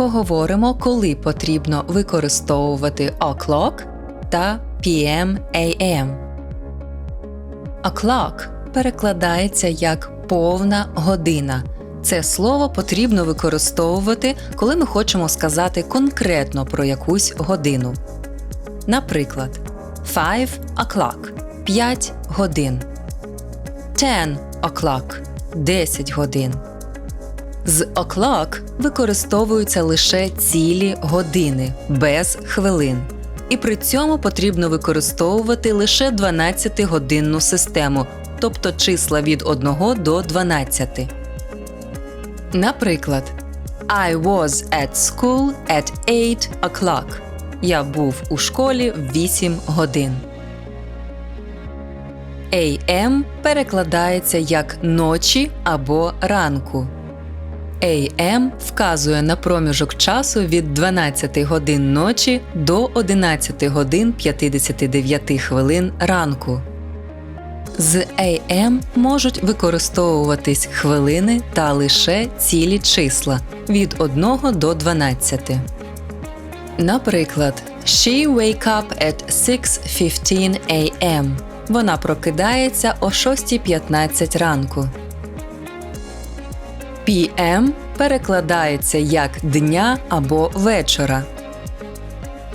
поговоримо, коли потрібно використовувати o'clock та PM AM. O'clock перекладається як повна година. Це слово потрібно використовувати, коли ми хочемо сказати конкретно про якусь годину. Наприклад, five o'clock 5 годин. Ten o'clock 10 годин. З o'clock використовуються лише цілі години без хвилин. І при цьому потрібно використовувати лише 12-годинну систему, тобто числа від 1 до 12. Наприклад, I was at school at 8 o'clock. Я був у школі в 8 годин. AM перекладається як ночі або ранку. AM вказує на проміжок часу від 12 годин ночі до 11 годин 59 хвилин ранку. З AM можуть використовуватись хвилини та лише цілі числа від 1 до 12. Наприклад, She wake up at 6.15 am. Вона прокидається о 6.15 ранку. PM перекладається як дня або вечора.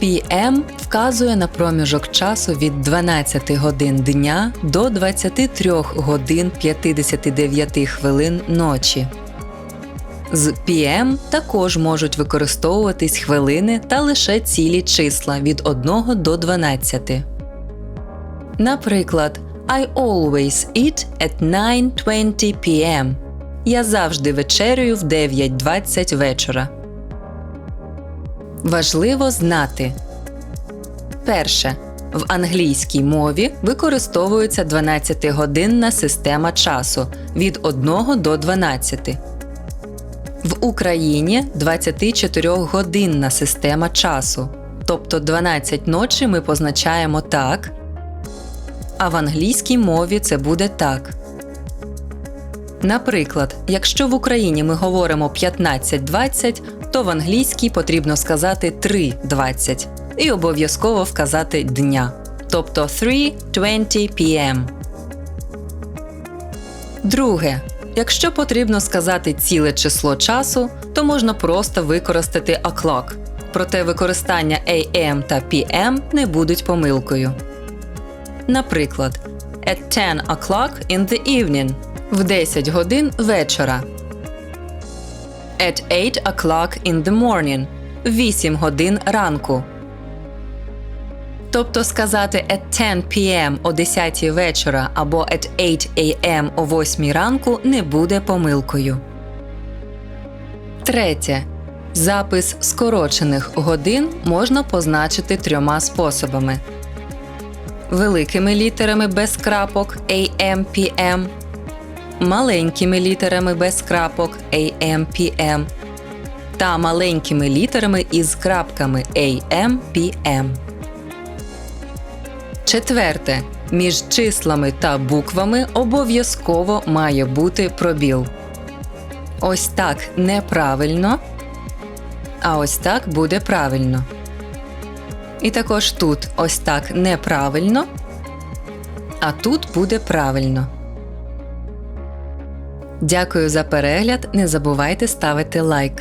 PM вказує на проміжок часу від 12 годин дня до 23 годин 59 хвилин ночі. З PM також можуть використовуватись хвилини та лише цілі числа від 1 до 12. Наприклад, I always eat at 9.20 p.m. Я завжди вечерюю в 9.20 вечора. Важливо знати. Перше. В англійській мові використовується 12-годинна система часу від 1 до 12. В Україні 24-годинна система часу. Тобто 12 ночі ми позначаємо так. А в англійській мові це буде так. Наприклад, якщо в Україні ми говоримо 15-20, то в англійській потрібно сказати 3.20 і обов'язково вказати дня, тобто 3.20 p.m. Друге. Якщо потрібно сказати ціле число часу, то можна просто використати o'clock. Проте використання AM та PM не будуть помилкою. Наприклад, at 10 o'clock in the evening в 10 годин вечора. At 8 o'clock in the morning в 8 годин ранку. Тобто сказати at 10 p.m. о 10 вечора або at 8 a.m. о 8 ранку не буде помилкою. Третє. Запис скорочених годин можна позначити трьома способами: великими літерами без крапок AM, PM, маленькими літерами без крапок AM, PM та маленькими літерами із крапками AM, PM. Четверте. Між числами та буквами обов'язково має бути пробіл. Ось так неправильно. А ось так буде правильно. І також тут ось так неправильно. А тут буде правильно. Дякую за перегляд. Не забувайте ставити лайк.